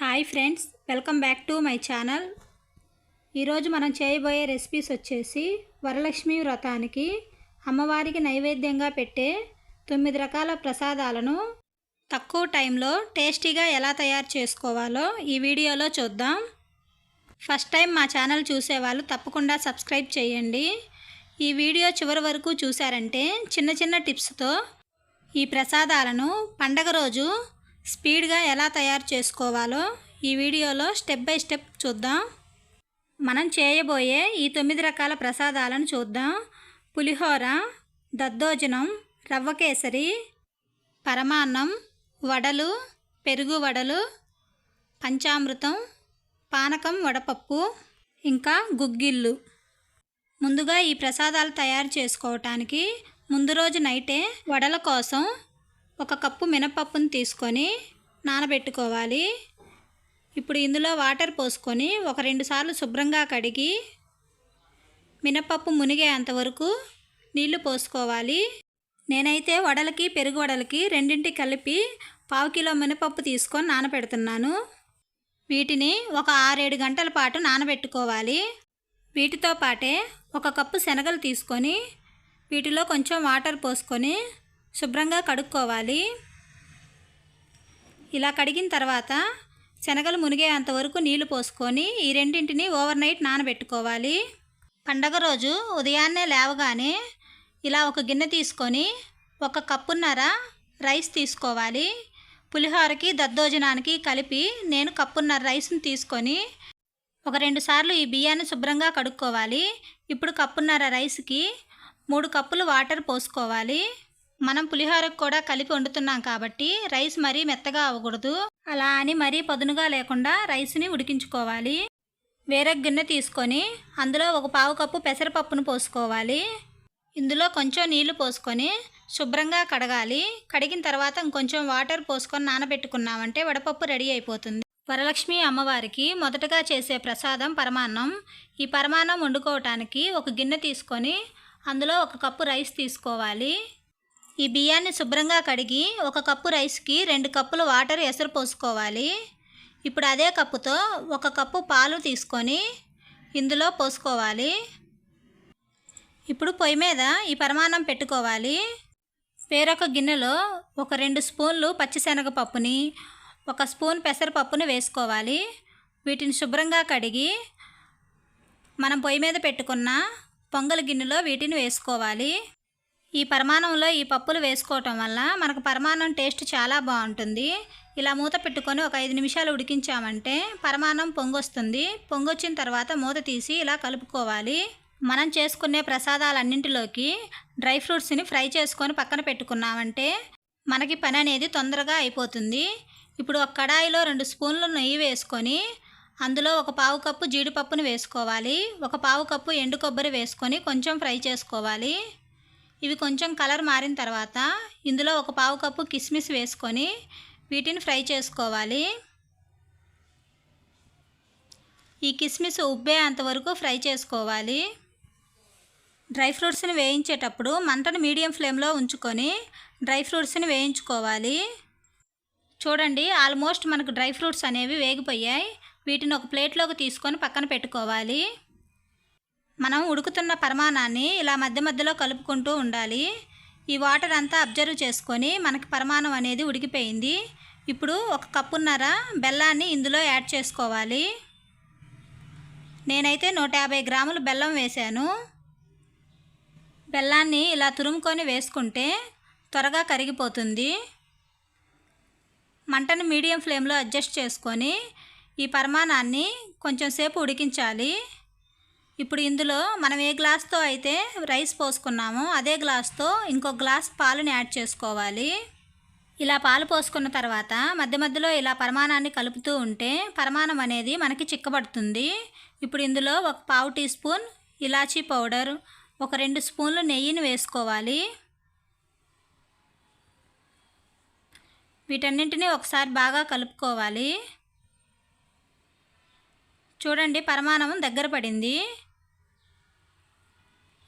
Hi friends welcome back to my channel. ఈరోజు మనం చేయబోయే రెసిపీస్ వచ్చేసి వరలక్ష్మి వ్రతానికి అమ్మవారికి నైవేద్యంగా పెట్టే తొమ్మిది రకాల ప్రసాదాలను తక్కువ టైంలో టేస్టీగా ఎలా తయారు చేసుకోవాలో ఈ వీడియోలో చూద్దాం. ఫస్ట్ టైం మా ఛానల్ చూసేవాళ్ళు తప్పకుండా సబ్స్క్రైబ్ చేయండి. ఈ వీడియో చివరి వరకు చూసారంటే చిన్న చిన్న టిప్స్తో ఈ ప్రసాదాలను పండగ రోజు స్పీడ్గా ఎలా తయారు చేసుకోవాలో ఈ వీడియోలో స్టెప్ బై స్టెప్ చూద్దాం. మనం చేయబోయే ఈ తొమ్మిది రకాల ప్రసాదాలను చూద్దాం. పులిహోర దద్దోజనం రవ్వ కేసరి పరమాన్నం వడలు పెరుగు వడలు పంచామృతం పానకం వడపప్పు ఇంకా గుగ్గిళ్ళు. ముందుగా ఈ ప్రసాదాలు తయారు చేసుకోవటానికి ముందు రోజు నైటే వడల కోసం ఒక కప్పు మినపప్పును తీసుకొని నానబెట్టుకోవాలి. ఇప్పుడు ఇందులో వాటర్ పోసుకొని ఒక రెండు సార్లు శుభ్రంగా కడిగి మినపప్పు మునిగేంత వరకు నీళ్ళు పోసుకోవాలి. నేనైతే వడలకి పెరుగు వడలకి రెండింటి కలిపి పావు కిలో మినపప్పు తీసుకొని నానబెడుతున్నాను. వీటిని ఒక ఆరేడు గంటల పాటు నానబెట్టుకోవాలి. వీటితో పాటే ఒక కప్పు శనగలు తీసుకొని వీటిలో కొంచెం వాటర్ పోసుకొని శుభ్రంగా కడుక్కోవాలి. ఇలా కడిగిన తర్వాత శనగలు మునిగేంత వరకు నీళ్ళు పోసుకొని ఈ రెండింటిని ఓవర్ నైట్ నానబెట్టుకోవాలి. పండగ రోజు ఉదయాన్నే లేవగానే ఇలా ఒక గిన్నె తీసుకొని ఒక కప్పున్నర రైస్ తీసుకోవాలి. పులిహోరకి దద్దోజనానికి కలిపి నేను కప్పున్నర రైస్ని తీసుకొని ఒక రెండు సార్లు ఈ బియ్యాన్ని శుభ్రంగా కడుక్కోవాలి. ఇప్పుడు కప్పున్నర రైస్కి మూడు కప్పులు వాటర్ పోసుకోవాలి. మనం పులిహోరకు కూడా కలిపి వండుతున్నాం కాబట్టి రైస్ మరీ మెత్తగా అవ్వకూడదు. అలా అని మరీ పదునుగా లేకుండా రైస్ని ఉడికించుకోవాలి. వేరే గిన్నె తీసుకొని అందులో ఒక పావు కప్పు పెసరపప్పును పోసుకోవాలి. ఇందులో కొంచెం నీళ్ళు పోసుకొని శుభ్రంగా కడగాలి. కడిగిన తర్వాత ఇంకొంచెం వాటర్ పోసుకొని నానబెట్టుకున్నామంటే వడపప్పు రెడీ అయిపోతుంది. వరలక్ష్మి అమ్మవారికి మొదటగా చేసే ప్రసాదం పరమాన్నం. ఈ పరమాన్నం వండుకోవటానికి ఒక గిన్నె తీసుకొని అందులో ఒక కప్పు రైస్ తీసుకోవాలి. ఈ బియ్యాన్ని శుభ్రంగా కడిగి ఒక కప్పు రైస్కి రెండు కప్పులు వాటర్ ఎసరు పోసుకోవాలి. ఇప్పుడు అదే కప్పుతో ఒక కప్పు పాలు తీసుకొని ఇందులో పోసుకోవాలి. ఇప్పుడు పొయ్యి మీద ఈ పరమాన్నం పెట్టుకోవాలి. వేరొక గిన్నెలో ఒక రెండు స్పూన్లు పచ్చిశనగపప్పుని ఒక స్పూన్ పెసరపప్పుని వేసుకోవాలి. వీటిని శుభ్రంగా కడిగి మనం పొయ్యి మీద పెట్టుకున్న పొంగల్ గిన్నెలో వీటిని వేసుకోవాలి. ఈ పరిమాణంలో ఈ పప్పులు వేసుకోవటం వల్ల మనకు పరమాన్నం టేస్ట్ చాలా బాగుంటుంది. ఇలా మూత పెట్టుకొని ఒక ఐదు నిమిషాలు ఉడికించామంటే పరమాన్నం పొంగొస్తుంది. పొంగొచ్చిన తర్వాత మూత తీసి ఇలా కలుపుకోవాలి. మనం చేసుకునే ప్రసాదాలన్నింటిలోకి డ్రై ఫ్రూట్స్ని ఫ్రై చేసుకొని పక్కన పెట్టుకున్నామంటే మనకి పని అనేది తొందరగా అయిపోతుంది. ఇప్పుడు ఒక కడాయిలో రెండు స్పూన్లు నెయ్యి వేసుకొని అందులో ఒక పావు కప్పు జీడిపప్పును వేసుకోవాలి. ఒక పావు కప్పు ఎండు కొబ్బరి వేసుకొని కొంచెం ఫ్రై చేసుకోవాలి. ఇవి కొంచెం కలర్ మారిన తర్వాత ఇందులో ఒక పావు కప్పు కిస్మిస్ వేసుకొని వీటిని ఫ్రై చేసుకోవాలి. ఈ కిస్మిస్ ఉబ్బే అంతవరకు ఫ్రై చేసుకోవాలి. డ్రై ఫ్రూట్స్ని వేయించేటప్పుడు మంటను మీడియం ఫ్లేమ్లో ఉంచుకొని డ్రై ఫ్రూట్స్ని వేయించుకోవాలి. చూడండి ఆల్మోస్ట్ మనకు డ్రై ఫ్రూట్స్ అనేవి వేగిపోయాయి. వీటిని ఒక ప్లేట్లోకి తీసుకొని పక్కన పెట్టుకోవాలి. మనం ఉడుకుతున్న పరిమాణాన్ని ఇలా మధ్య మధ్యలో కలుపుకుంటూ ఉండాలి. ఈ వాటర్ అంతా అబ్జర్వ్ చేసుకొని మనకి పరమాణం అనేది ఉడికిపోయింది. ఇప్పుడు ఒక కప్పున్నర బెల్లాన్ని ఇందులో యాడ్ చేసుకోవాలి. నేనైతే నూట యాభై గ్రాములు బెల్లం వేశాను. బెల్లాన్ని ఇలా తురుముకొని వేసుకుంటే త్వరగా కరిగిపోతుంది. మంటను మీడియం ఫ్లేమ్లో అడ్జస్ట్ చేసుకొని ఈ పరమాణాన్ని కొంచెం సేపు ఉడికించాలి. ఇప్పుడు ఇందులో మనం ఏ గ్లాస్తో అయితే రైస్ పోసుకున్నామో అదే గ్లాస్తో ఇంకో గ్లాస్ పాలుని యాడ్ చేసుకోవాలి. ఇలా పాలు పోసుకున్న తర్వాత మధ్య మధ్యలో ఇలా పరమాణాన్ని కలుపుతూ ఉంటే పరమాణం అనేది మనకి చిక్కబడుతుంది. ఇప్పుడు ఇందులో ఒక పావు టీ స్పూన్ ఇలాచీ పౌడర్ ఒక రెండు స్పూన్లు నెయ్యిని వేసుకోవాలి. వీటన్నింటినీ ఒకసారి బాగా కలుపుకోవాలి. చూడండి పరిమాణం దగ్గర పడింది.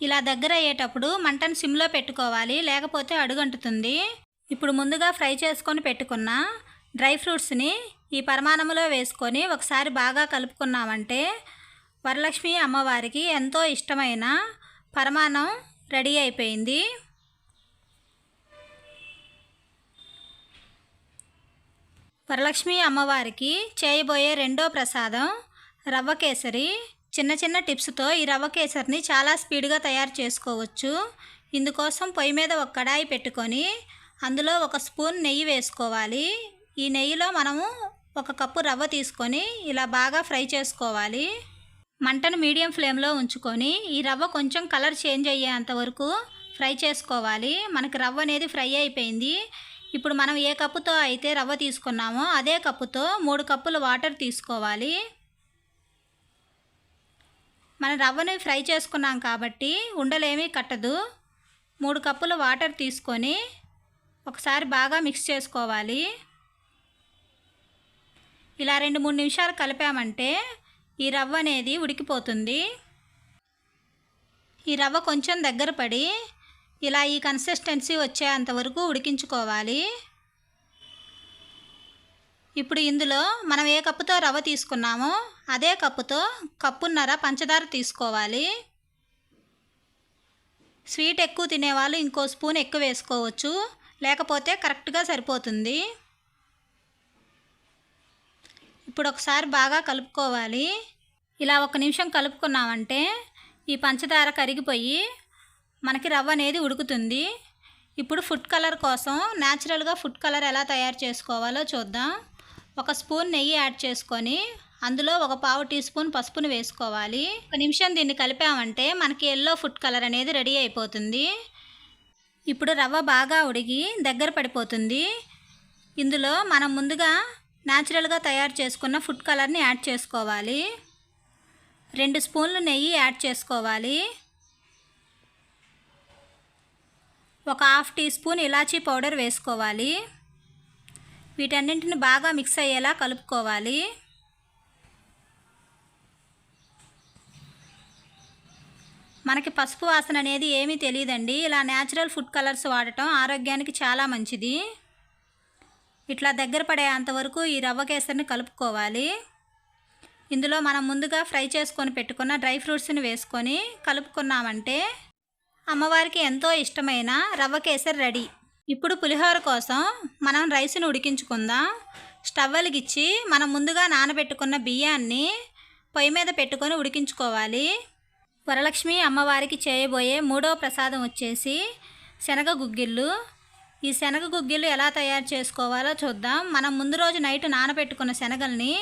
ఇలా దగ్గర అయ్యేటప్పుడు మంటను సిమ్లో పెట్టుకోవాలి లేకపోతే అడుగంటుతుంది. ఇప్పుడు ముందుగా ఫ్రై చేసుకొని పెట్టుకున్న డ్రై ఫ్రూట్స్ని ఈ పరిమాణంలో వేసుకొని ఒకసారి బాగా కలుపుకున్నామంటే వరలక్ష్మి అమ్మవారికి ఎంతో ఇష్టమైన పరమాణం రెడీ అయిపోయింది. వరలక్ష్మి అమ్మవారికి చేయబోయే రెండో ప్రసాదం రవ్వ కేసరి చిన్న చిన్న టిప్స్తో ఈ రవ్వ కేసరిని చాలా స్పీడ్గా తయారు చేసుకోవచ్చు. ఇందుకోసం పొయ్యి మీద ఒక కడాయి పెట్టుకొని అందులో ఒక స్పూన్ నెయ్యి వేసుకోవాలి. ఈ నెయ్యిలో మనము ఒక కప్పు రవ్వ తీసుకొని ఇలా బాగా ఫ్రై చేసుకోవాలి. మంటను మీడియం ఫ్లేమ్లో ఉంచుకొని ఈ రవ్వ కొంచెం కలర్ చేంజ్ అయ్యేంత వరకు ఫ్రై చేసుకోవాలి. మనకి రవ్వ అనేది ఫ్రై అయిపోయింది. ఇప్పుడు మనం ఏ కప్పుతో అయితే రవ్వ తీసుకున్నామో అదే కప్పుతో మూడు కప్పులు వాటర్ తీసుకోవాలి. మన రవ్వని ఫ్రై చేసుకున్నాం కాబట్టి ఉండలేమీ కట్టదు. మూడు కప్పులు వాటర్ తీసుకొని ఒకసారి బాగా మిక్స్ చేసుకోవాలి. ఇలా రెండు మూడు నిమిషాలు కలిపామంటే ఈ రవ్వ అనేది ఉడికిపోతుంది. ఈ రవ్వ కొంచెం దగ్గర పడి ఇలా ఈ కన్సిస్టెన్సీ వచ్చేంత వరకు ఉడికించుకోవాలి. ఇప్పుడు ఇందులో మనం ఏ కప్పుతో రవ్వ తీసుకున్నామో అదే కప్పుతో కప్పున్నర పంచదార తీసుకోవాలి. స్వీట్ ఎక్కువ తినేవాళ్ళు ఇంకో స్పూన్ ఎక్కువ వేసుకోవచ్చు. లేకపోతే కరెక్ట్గా సరిపోతుంది. ఇప్పుడు ఒకసారి బాగా కలుపుకోవాలి. ఇలా ఒక నిమిషం కలుపుకున్నామంటే ఈ పంచదార కరిగిపోయి మనకి రవ్వ అనేది ఉడుకుతుంది. ఇప్పుడు ఫుడ్ కలర్ కోసం న్యాచురల్గా ఫుడ్ కలర్ ఎలా తయారు చేసుకోవాలో చూద్దాం. ఒక స్పూన్ నెయ్యి యాడ్ చేసుకొని అందులో ఒక పావు టీ స్పూన్ పసుపును వేసుకోవాలి. ఒక నిమిషం దీన్ని కలిపామంటే మనకి ఎల్లో ఫుడ్ కలర్ అనేది రెడీ అయిపోతుంది. ఇప్పుడు రవ్వ బాగా ఉడిగి దగ్గర పడిపోతుంది. ఇందులో మనం ముందుగా న్యాచురల్గా తయారు చేసుకున్న ఫుడ్ కలర్ని యాడ్ చేసుకోవాలి. రెండు స్పూన్లు నెయ్యి యాడ్ చేసుకోవాలి. ఒక హాఫ్ టీ స్పూన్ ఇలాచీ పౌడర్ వేసుకోవాలి. వీటన్నింటిని బాగా మిక్స్ అయ్యేలా కలుపుకోవాలి. మనకి పసుపు వాసన అనేది ఏమీ తెలియదండి. ఇలా న్యాచురల్ ఫుడ్ కలర్స్ వాడటం ఆరోగ్యానికి చాలా మంచిది. ఇట్లా దగ్గర పడే అంతవరకు ఈ రవ్వ కేసరిని కలుపుకోవాలి. ఇందులో మనం ముందుగా ఫ్రై చేసుకొని పెట్టుకున్న డ్రై ఫ్రూట్స్ని వేసుకొని కలుపుకున్నామంటే అమ్మవారికి ఎంతో ఇష్టమైన రవ్వ కేసరి రెడీ. ఇప్పుడు పులిహోర కోసం మనం రైస్ని ఉడికించుకుందాం? స్టవ్ వెలిగించి మనం ముందుగా నానబెట్టుకున్న బియ్యాన్ని పొయ్యి మీద పెట్టుకొని ఉడికించుకోవాలి. వరలక్ష్మి అమ్మవారికి చేయబోయే మూడో ప్రసాదం వచ్చేసి శనగ గుగ్గిళ్ళు ఈ శనగ గుగ్గిళ్ళు ఎలా తయారు చేసుకోవాలో చూద్దాం. మనం ముందు రోజు నైట్ నానబెట్టుకున్న శనగల్ని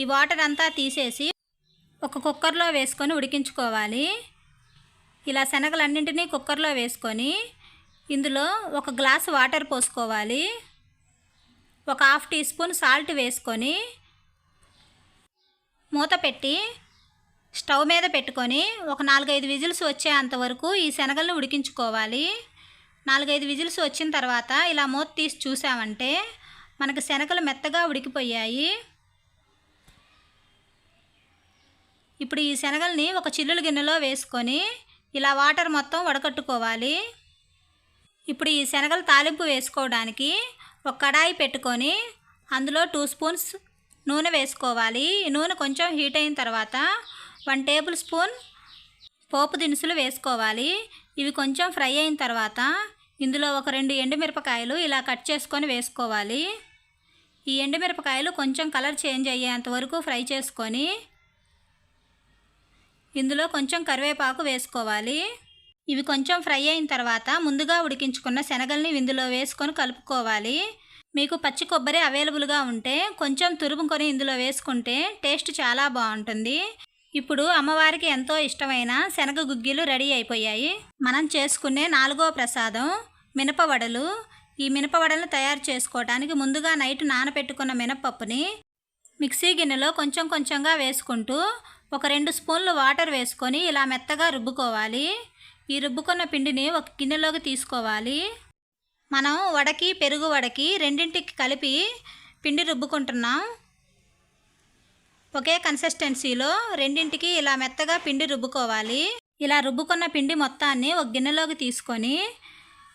ఈ వాటర్ అంతా తీసేసి ఒక కుక్కర్లో వేసుకొని ఉడికించుకోవాలి. ఇలా శనగలన్నింటినీ కుక్కర్లో వేసుకొని ఇందులో ఒక గ్లాస్ వాటర్ పోసుకోవాలి. ఒక హాఫ్ టీ స్పూన్ సాల్ట్ వేసుకొని మూత పెట్టి స్టవ్ మీద పెట్టుకొని ఒక నాలుగైదు విజిల్స్ వచ్చేంత వరకు ఈ శనగలను ఉడికించుకోవాలి. నాలుగైదు విజిల్స్ వచ్చిన తర్వాత ఇలా మూత తీసి చూసామంటే మనకు శనగలు మెత్తగా ఉడికిపోయాయి. ఇప్పుడు ఈ శనగల్ని ఒక చిల్లుల గిన్నెలో వేసుకొని ఇలా వాటర్ మొత్తం వడకట్టుకోవాలి. ఇప్పుడు ఈ శనగలు తాలింపు వేసుకోవడానికి ఒక కడాయి పెట్టుకొని అందులో టూ స్పూన్స్ నూనె వేసుకోవాలి. నూనె కొంచెం హీట్ అయిన తర్వాత వన్ టేబుల్ స్పూన్ పోపు దినుసులు వేసుకోవాలి. ఇవి కొంచెం ఫ్రై అయిన తర్వాత ఇందులో ఒక రెండు ఎండుమిరపకాయలు ఇలా కట్ చేసుకొని వేసుకోవాలి. ఈ ఎండుమిరపకాయలు కొంచెం కలర్ చేంజ్ అయ్యేంత వరకు ఫ్రై చేసుకొని ఇందులో కొంచెం కరివేపాకు వేసుకోవాలి. ఇవి కొంచెం ఫ్రై అయిన తర్వాత ముందుగా ఉడికించుకున్న శనగల్ని ఇందులో వేసుకొని కలుపుకోవాలి. మీకు పచ్చి కొబ్బరి అవైలబుల్గా ఉంటే కొంచెం తురుముకొని ఇందులో వేసుకుంటే టేస్ట్ చాలా బాగుంటుంది. ఇప్పుడు అమ్మవారికి ఎంతో ఇష్టమైన శనగ గుగ్గిలు రెడీ అయిపోయాయి. మనం చేసుకునే నాలుగో ప్రసాదం మినపవడలు. ఈ మినపవడలను తయారు చేసుకోవడానికి ముందుగా నైట్ నానబెట్టుకున్న మినపప్పుని మిక్సీ గిన్నెలో కొంచెం కొంచెంగా వేసుకుంటూ ఒక రెండు స్పూన్లు వాటర్ వేసుకొని ఇలా మెత్తగా రుబ్బుకోవాలి. ఈ రుబ్బుకున్న పిండిని ఒక గిన్నెలోకి తీసుకోవాలి. మనం వడకి పెరుగు వడకి రెండింటికి కలిపి పిండి రుబ్బుకుంటున్నాం. ఒకే కన్సిస్టెన్సీలో రెండింటికి ఇలా మెత్తగా పిండి రుబ్బుకోవాలి. ఇలా రుబ్బుకున్న పిండి మొత్తాన్ని ఒక గిన్నెలోకి తీసుకొని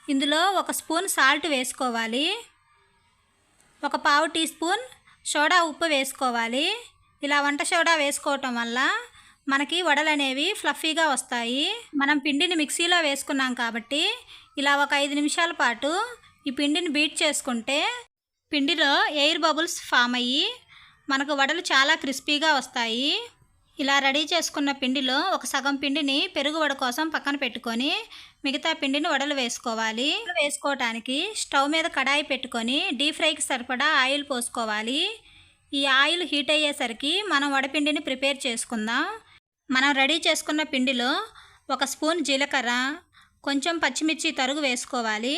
ఇందులో ఒక స్పూన్ సాల్ట్ వేసుకోవాలి. ఒక పావు టీ స్పూన్ సోడా ఉప్పు వేసుకోవాలి. ఇలా వంట సోడా వేసుకోవటం వల్ల మనకి వడలు అనేవి ఫ్లఫీగా వస్తాయి. మనం పిండిని మిక్సీలో వేసుకున్నాం కాబట్టి ఇలా ఒక ఐదు నిమిషాల పాటు ఈ పిండిని బీట్ చేసుకుంటే పిండిలో ఎయిర్ బబుల్స్ ఫామ్ అయ్యి మనకు వడలు చాలా క్రిస్పీగా వస్తాయి. ఇలా రెడీ చేసుకున్న పిండిలో ఒక సగం పిండిని పెరుగు వడ కోసం పక్కన పెట్టుకొని మిగతా పిండిని వడలు వేసుకోవాలి. వేసుకోవటానికి స్టవ్ మీద కడాయి పెట్టుకొని డీప్ ఫ్రైకి సరిపడా ఆయిల్ పోసుకోవాలి. ఈ ఆయిల్ హీట్ అయ్యేసరికి మనం వడపిండిని ప్రిపేర్ చేసుకుందాం. మనం రెడీ చేసుకున్న పిండిలో ఒక స్పూన్ జీలకర్ర కొంచెం పచ్చిమిర్చి తరుగు వేసుకోవాలి.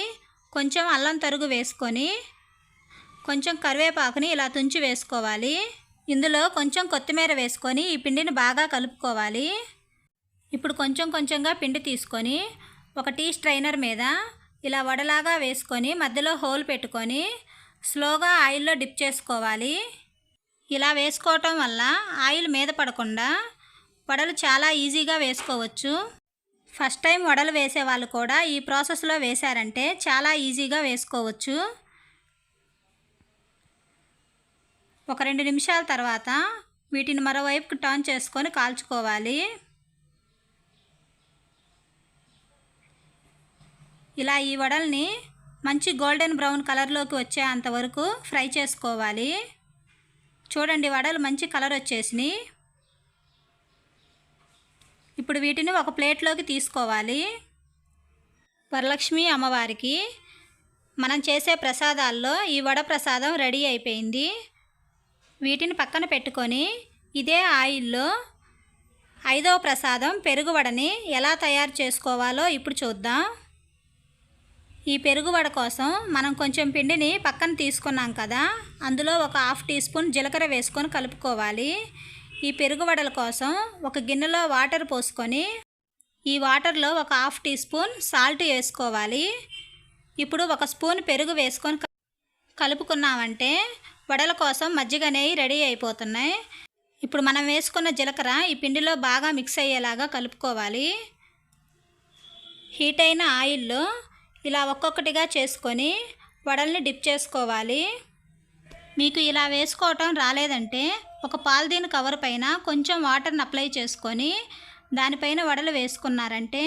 కొంచెం అల్లం తరుగు వేసుకొని కొంచెం కరివేపాకుని ఇలా తుంచి వేసుకోవాలి. ఇందులో కొంచెం కొత్తిమీర వేసుకొని ఈ పిండిని బాగా కలుపుకోవాలి. ఇప్పుడు కొంచెం కొంచెంగా పిండి తీసుకొని ఒక టీ స్ట్రైనర్ మీద ఇలా వడలాగా వేసుకొని మధ్యలో హోల్ పెట్టుకొని స్లోగా ఆయిల్లో డిప్ చేసుకోవాలి. ఇలా వేసుకోవటం వల్ల ఆయిల్ మీద పడకుండా వడలు చాలా ఈజీగా వేసుకోవచ్చు. ఫస్ట్ టైం వడలు వేసే వాళ్ళు కూడా ఈ ప్రాసెస్లో వేశారంటే చాలా ఈజీగా వేసుకోవచ్చు. ఒక రెండు నిమిషాల తర్వాత వీటిని మరోవైపుకి టర్న్ చేసుకొని కాల్చుకోవాలి. ఇలా ఈ వడల్ని మంచి గోల్డెన్ బ్రౌన్ కలర్లోకి వచ్చే అంతవరకు ఫ్రై చేసుకోవాలి. చూడండి వడలు మంచి కలర్ వచ్చేసినాయి. ఇప్పుడు వీటిని ఒక ప్లేట్లోకి తీసుకోవాలి. వరలక్ష్మి అమ్మవారికి మనం చేసే ప్రసాదాల్లో ఈ వడ ప్రసాదం రెడీ అయిపోయింది. వీటిని పక్కన పెట్టుకొని ఇదే ఆయిల్లో ఐదవ ప్రసాదం పెరుగు వడని ఎలా తయారు చేసుకోవాలో ఇప్పుడు చూద్దాం. ఈ పెరుగు వడ కోసం మనం కొంచెం పిండిని పక్కన తీసుకున్నాం కదా అందులో ఒక హాఫ్ టీ స్పూన్ జీలకర్ర వేసుకొని కలుపుకోవాలి. ఈ పెరుగు వడల కోసం ఒక గిన్నెలో వాటర్ పోసుకొని ఈ వాటర్లో ఒక హాఫ్ టీ స్పూన్ సాల్ట్ వేసుకోవాలి. ఇప్పుడు ఒక స్పూన్ పెరుగు వేసుకొని కలుపుకున్నామంటే వడల కోసం మజ్జిగ నెయ్యి రెడీ అయిపోతున్నాయి. ఇప్పుడు మనం వేసుకున్న జీలకర్ర ఈ పిండిలో బాగా మిక్స్ అయ్యేలాగా కలుపుకోవాలి. హీట్ అయిన ఆయిల్లో ఇలా ఒక్కొక్కటిగా చేసుకొని వడల్ని డిప్ చేసుకోవాలి. మీకు ఇలా వేసుకోవటం రాలేదంటే ఒక పాలిథీన్ కవర్ పైన కొంచెం వాటర్ని అప్లై చేసుకొని దానిపైన వడలు వేసుకున్నారంటే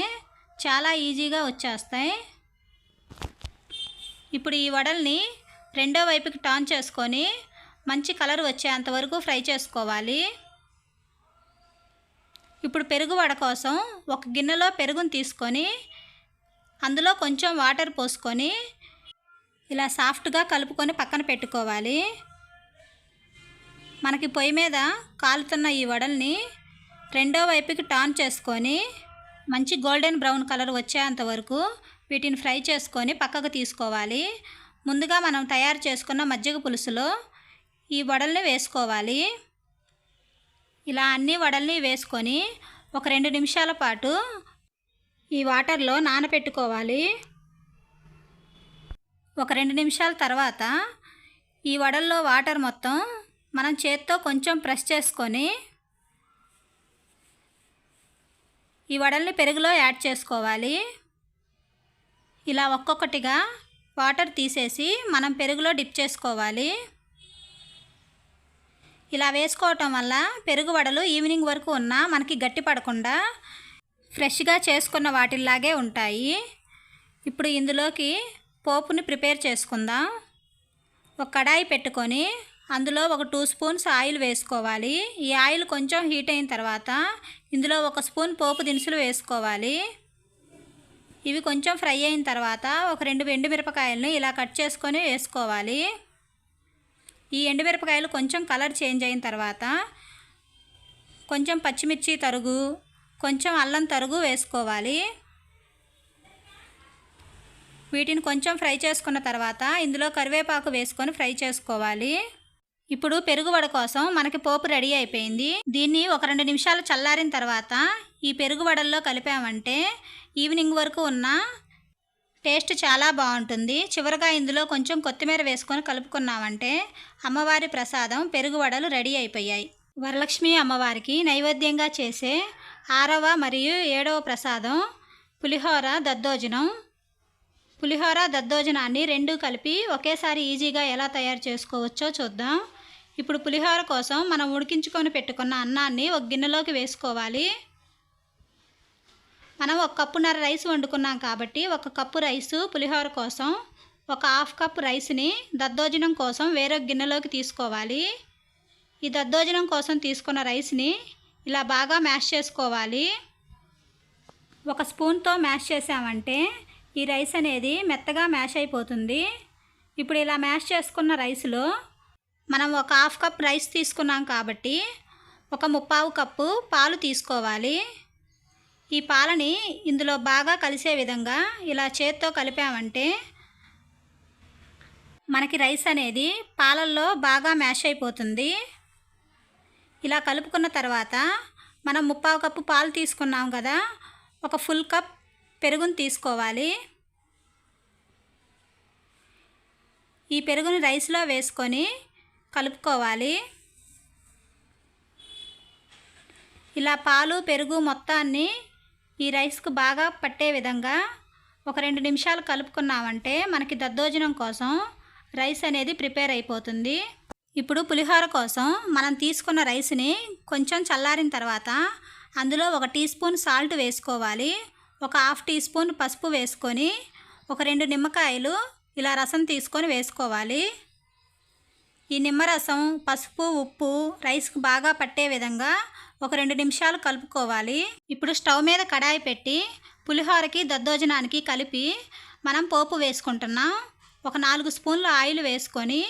చాలా ఈజీగా వచ్చేస్తాయి. ఇప్పుడు ఈ వడల్ని రెండో వైపుకి టర్న్ చేసుకొని మంచి కలర్ వచ్చేంత వరకు ఫ్రై చేసుకోవాలి. ఇప్పుడు పెరుగు వడ కోసం ఒక గిన్నెలో పెరుగుని తీసుకొని అందులో కొంచెం వాటర్ పోసుకొని ఇలా సాఫ్ట్గా కలుపుకొని పక్కన పెట్టుకోవాలి. మనకి పొయ్యి మీద కాలుతున్న ఈ వడల్ని రెండో వైపుకి టర్న్ చేసుకొని మంచి గోల్డెన్ బ్రౌన్ కలర్ వచ్చేంత వరకు వీటిని ఫ్రై చేసుకొని పక్కకు తీసుకోవాలి. ముందుగా మనం తయారు చేసుకున్న మజ్జిగ పులుసులో ఈ వడల్ని వేసుకోవాలి. ఇలా అన్ని వడల్ని వేసుకొని ఒక రెండు నిమిషాల పాటు ఈ వాటర్లో నానబెట్టుకోవాలి ఒక రెండు నిమిషాల తర్వాత ఈ వడల్లో వాటర్ మొత్తం మనం చేత్తో కొంచెం ప్రెస్ చేసుకొని ఈ వడల్ని పెరుగులో యాడ్ చేసుకోవాలి. ఇలా ఒక్కొక్కటిగా వాటర్ తీసేసి మనం పెరుగులో డిప్ చేసుకోవాలి. ఇలా వేసుకోవటం వల్ల పెరుగు వడలు ఈవినింగ్ వరకు ఉన్నా మనకి గట్టి పడకుండా ఫ్రెష్గా చేసుకున్న వాటిల్లాగే ఉంటాయి. ఇప్పుడు ఇందులోకి పోపుని ప్రిపేర్ చేసుకుందాం? ఒక కడాయి పెట్టుకొని అందులో ఒక టూ స్పూన్స్ ఆయిల్ వేసుకోవాలి. ఈ ఆయిల్ కొంచెం హీట్ అయిన తర్వాత ఇందులో ఒక స్పూన్ పోపు దినుసులు వేసుకోవాలి. ఇవి కొంచెం ఫ్రై అయిన తర్వాత ఒక రెండు ఎండుమిరపకాయలను ఇలా కట్ చేసుకొని వేసుకోవాలి. ఈ ఎండుమిరపకాయలు కొంచెం కలర్ చేంజ్ అయిన తర్వాత కొంచెం పచ్చిమిర్చి తరుగు కొంచెం అల్లం తరుగు వేసుకోవాలి. వీటిని కొంచెం ఫ్రై చేసుకున్న తర్వాత ఇందులో కరివేపాకు వేసుకొని ఫ్రై చేసుకోవాలి. ఇప్పుడు పెరుగు వడ కోసం మనకి పోపు రెడీ అయిపోయింది. దీన్ని ఒక రెండు నిమిషాలు చల్లారిన తర్వాత ఈ పెరుగు వడల్లో కలిపామంటే ఈవినింగ్ వరకు ఉన్న టేస్ట్ చాలా బాగుంటుంది. చివరగా ఇందులో కొంచెం కొత్తిమీర వేసుకొని కలుపుకున్నామంటే అమ్మవారి ప్రసాదం పెరుగు వడలు రెడీ అయిపోయాయి. వరలక్ష్మి అమ్మవారికి నైవేద్యంగా చేసే ఆరవ మరియు ఏడవ ప్రసాదం పులిహోర దద్దోజనం పులిహోర దద్దోజనాన్ని రెండు కలిపి ఒకేసారి ఈజీగా ఎలా తయారు చేసుకోవచ్చో చూద్దాం. ఇప్పుడు పులిహోర కోసం మనం ఉడికించుకొని పెట్టుకున్న అన్నాన్ని ఒక గిన్నెలోకి వేసుకోవాలి. మనం ఒక కప్పున్నర రైస్ వండుకున్నాం కాబట్టి ఒక కప్పు రైసు పులిహోర కోసం ఒక హాఫ్ కప్ రైస్ని దద్దోజనం కోసం వేరొక గిన్నెలోకి తీసుకోవాలి. ఈ దద్దోజనం కోసం తీసుకున్న రైస్ని ఇలా బాగా మ్యాష్ చేసుకోవాలి. ఒక స్పూన్తో మ్యాష్ చేసామంటే ఈ రైస్ అనేది మెత్తగా మ్యాష్ అయిపోతుంది. ఇప్పుడు ఇలా మ్యాష్ చేసుకున్న రైస్లో మనం ఒక హాఫ్ కప్ రైస్ తీసుకున్నాం కాబట్టి ఒక ముప్పావు కప్పు పాలు తీసుకోవాలి. ఈ పాలని ఇందులో బాగా కలిసే విధంగా ఇలా చేత్తో కలిపామంటే మనకి రైస్ అనేది పాలల్లో బాగా మ్యాష్ అయిపోతుంది. ఇలా కలుపుకున్న తర్వాత మనం ముప్పావు కప్పు పాలు తీసుకున్నాం కదా ఒక ఫుల్ కప్ పెరుగును తీసుకోవాలి. ఈ పెరుగుని రైస్లో వేసుకొని కలుపుకోవాలి. ఇలా పాలు పెరుగు మొత్తాన్ని ఈ రైస్కు బాగా పట్టే విధంగా ఒక రెండు నిమిషాలు కలుపుకున్నామంటే మనకి దద్దోజనం కోసం రైస్ అనేది ప్రిపేర్ అయిపోతుంది. ఇప్పుడు పులిహోర కోసం మనం తీసుకున్న రైస్ని కొంచెం చల్లారిన తర్వాత అందులో ఒక టీ స్పూన్ సాల్ట్ వేసుకోవాలి. ఒక హాఫ్ టీ స్పూన్ పసుపు వేసుకొని ఒక రెండు నిమ్మకాయలు ఇలా రసం తీసుకొని వేసుకోవాలి. ఈ నిమ్మరసం పసుపు ఉప్పు రైస్కి బాగా పట్టే విధంగా ఒక రెండు నిమిషాలు కలుపుకోవాలి. ఇప్పుడు స్టవ్ మీద కడాయి పెట్టి పులిహోరకి దద్దోజనానికి కలిపి మనం పోపు వేసుకుంటున్నాం. ఒక నాలుగు స్పూన్లు ఆయిల్ వేసుకొని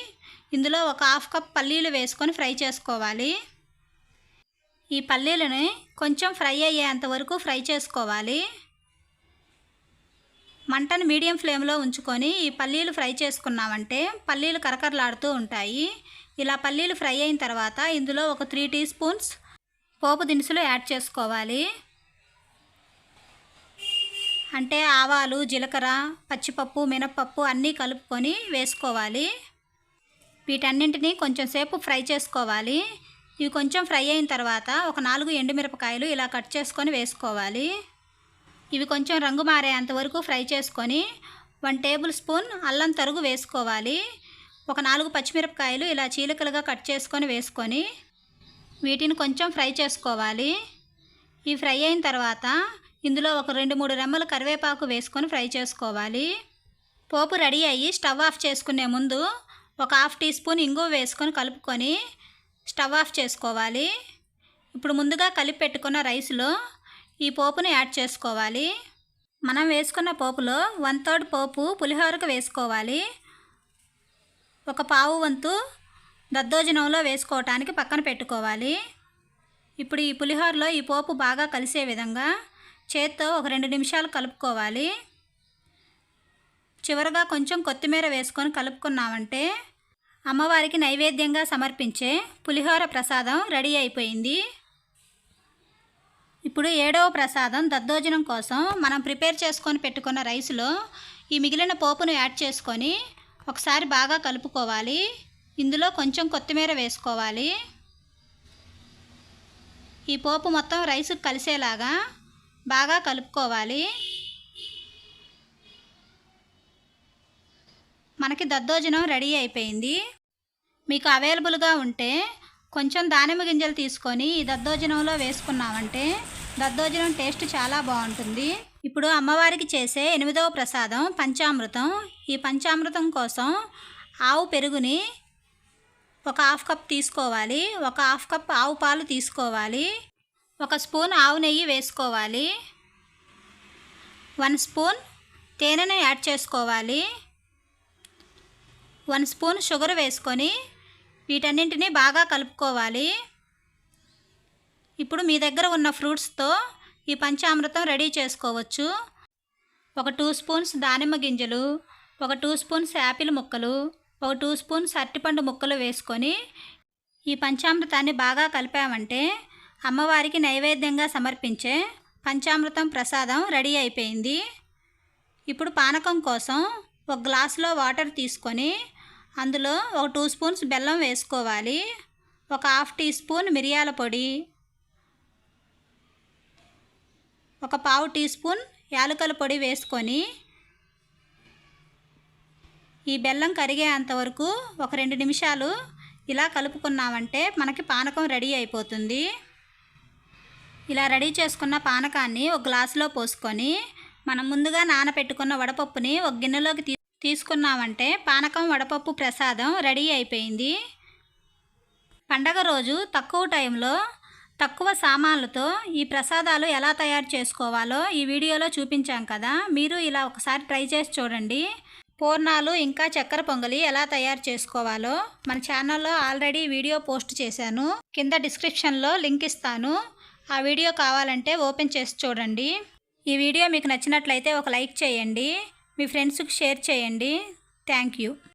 ఇందులో ఒక హాఫ్ కప్ పల్లీలు వేసుకొని ఫ్రై చేసుకోవాలి. ఈ పల్లీలని కొంచెం ఫ్రై అయ్యేంత వరకు ఫ్రై చేసుకోవాలి. మంటను మీడియం ఫ్లేమ్లో ఉంచుకొని ఈ పల్లీలు ఫ్రై చేసుకున్నామంటే పల్లీలు కరకరలాడుతూ ఉంటాయి. ఇలా పల్లీలు ఫ్రై అయిన తర్వాత ఇందులో ఒక త్రీ టీ స్పూన్స్ పోపు దినుసులు యాడ్ చేసుకోవాలి. అంటే ఆవాలు జీలకర్ర పచ్చిపప్పు మినప్పప్పు అన్నీ కలుపుకొని వేసుకోవాలి. వీటన్నింటినీ కొంచెం సేపు ఫ్రై చేసుకోవాలి. ఇవి కొంచెం ఫ్రై అయిన తర్వాత ఒక నాలుగు ఎండుమిరపకాయలు ఇలా కట్ చేసుకొని వేసుకోవాలి. ఇవి కొంచెం రంగు మారేంత వరకు ఫ్రై చేసుకొని వన్ టేబుల్ స్పూన్ అల్లం తరుగు వేసుకోవాలి. ఒక నాలుగు పచ్చిమిరపకాయలు ఇలా చీలికలుగా కట్ చేసుకొని వేసుకొని వీటిని కొంచెం ఫ్రై చేసుకోవాలి. ఈ ఫ్రై అయిన తర్వాత ఇందులో ఒక రెండు మూడు రెమ్మలు కరివేపాకు వేసుకొని ఫ్రై చేసుకోవాలి. పోపు రెడీ అయ్యి స్టవ్ ఆఫ్ చేసుకునే ముందు ఒక హాఫ్ టీ స్పూన్ ఇంగువ వేసుకొని కలుపుకొని స్టవ్ ఆఫ్ చేసుకోవాలి. ఇప్పుడు ముందుగా కలిపి పెట్టుకున్న రైస్లో ఈ పోపును యాడ్ చేసుకోవాలి. మనం వేసుకున్న పోపులో వన్ థర్డ్ పోపు పులిహోరకు వేసుకోవాలి. ఒక పావు వంతు దద్దోజనంలో వేసుకోవటానికి పక్కన పెట్టుకోవాలి. ఇప్పుడు ఈ పులిహోరలో ఈ పోపు బాగా కలిసే విధంగా చేత్తో ఒక రెండు నిమిషాలు కలుపుకోవాలి. చివరగా కొంచెం కొత్తిమీర వేసుకొని కలుపుకున్నామంటే అమ్మవారికి నైవేద్యంగా సమర్పించే పులిహోర ప్రసాదం రెడీ అయిపోయింది. ఇప్పుడు ఏడవ ప్రసాదం దద్దోజనం కోసం మనం ప్రిపేర్ చేసుకొని పెట్టుకున్న రైస్లో ఈ మిగిలిన పోపును యాడ్ చేసుకొని ఒకసారి బాగా కలుపుకోవాలి. ఇందులో కొంచెం కొత్తిమీర వేసుకోవాలి. ఈ పోపు మొత్తం రైస్కి కలిసేలాగా బాగా కలుపుకోవాలి. మనకి దద్దోజనం రెడీ అయిపోయింది. మీకు అవైలబుల్గా ఉంటే కొంచెం దానిమ్మ గింజలు తీసుకొని ఈ దద్దోజనంలో వేసుకున్నామంటే దద్దోజనం టేస్ట్ చాలా బాగుంటుంది. ఇప్పుడు అమ్మవారికి చేసే ఎనిమిదవ ప్రసాదం పంచామృతం. ఈ పంచామృతం కోసం ఆవు పెరుగుని ఒక హాఫ్ కప్ తీసుకోవాలి. ఒక హాఫ్ కప్ ఆవు పాలు తీసుకోవాలి. ఒక స్పూన్ ఆవు నెయ్యి వేసుకోవాలి. వన్ స్పూన్ తేనెను యాడ్ చేసుకోవాలి. వన్ స్పూన్ షుగర్ వేసుకొని వీటన్నింటినీ బాగా కలుపుకోవాలి. ఇప్పుడు మీ దగ్గర ఉన్న ఫ్రూట్స్తో ఈ పంచామృతం రెడీ చేసుకోవచ్చు. ఒక టూ స్పూన్స్ దానిమ్మ గింజలు ఒక టూ స్పూన్స్ యాపిల్ ముక్కలు ఒక టూ స్పూన్స్ అరటిపండు ముక్కలు వేసుకొని ఈ పంచామృతాన్ని బాగా కలిపామంటే అమ్మవారికి నైవేద్యంగా సమర్పించే పంచామృతం ప్రసాదం రెడీ అయిపోయింది. ఇప్పుడు పానకం కోసం ఒక గ్లాసులో వాటర్ తీసుకొని అందులో ఒక టూ స్పూన్స్ బెల్లం వేసుకోవాలి. ఒక హాఫ్ టీ స్పూన్ మిరియాల పొడి. ఒక పావు టీ స్పూన్ యాలకుల పొడి వేసుకొని ఈ బెల్లం కరిగేంత వరకు ఒక రెండు నిమిషాలు ఇలా కలుపుకున్నామంటే మనకి పానకం రెడీ అయిపోతుంది. ఇలా రెడీ చేసుకున్న పానకాన్ని ఒక గ్లాసులో పోసుకొని మనం ముందుగా నానబెట్టుకున్న వడపప్పుని ఒక గిన్నెలోకి తీ తీసుకున్నామంటే పానకం వడపప్పు ప్రసాదం రెడీ అయిపోయింది. పండగ రోజు తక్కువ టైంలో తక్కువ సామాన్లతో ఈ ప్రసాదాలు ఎలా తయారు చేసుకోవాలో ఈ వీడియోలో చూపించాం కదా. మీరు ఇలా ఒకసారి ట్రై చేసి చూడండి. పూర్ణాలు ఇంకా చక్కెర పొంగలి ఎలా తయారు చేసుకోవాలో మన ఛానల్లో ఆల్రెడీ వీడియో పోస్ట్ చేశాను. కింద డిస్క్రిప్షన్లో లింక్ ఇస్తాను. ఆ వీడియో కావాలంటే ఓపెన్ చేసి చూడండి. ఈ వీడియో మీకు నచ్చినట్లయితే ఒక లైక్ చేయండి. మీ ఫ్రెండ్స్కి షేర్ చేయండి. Thank you.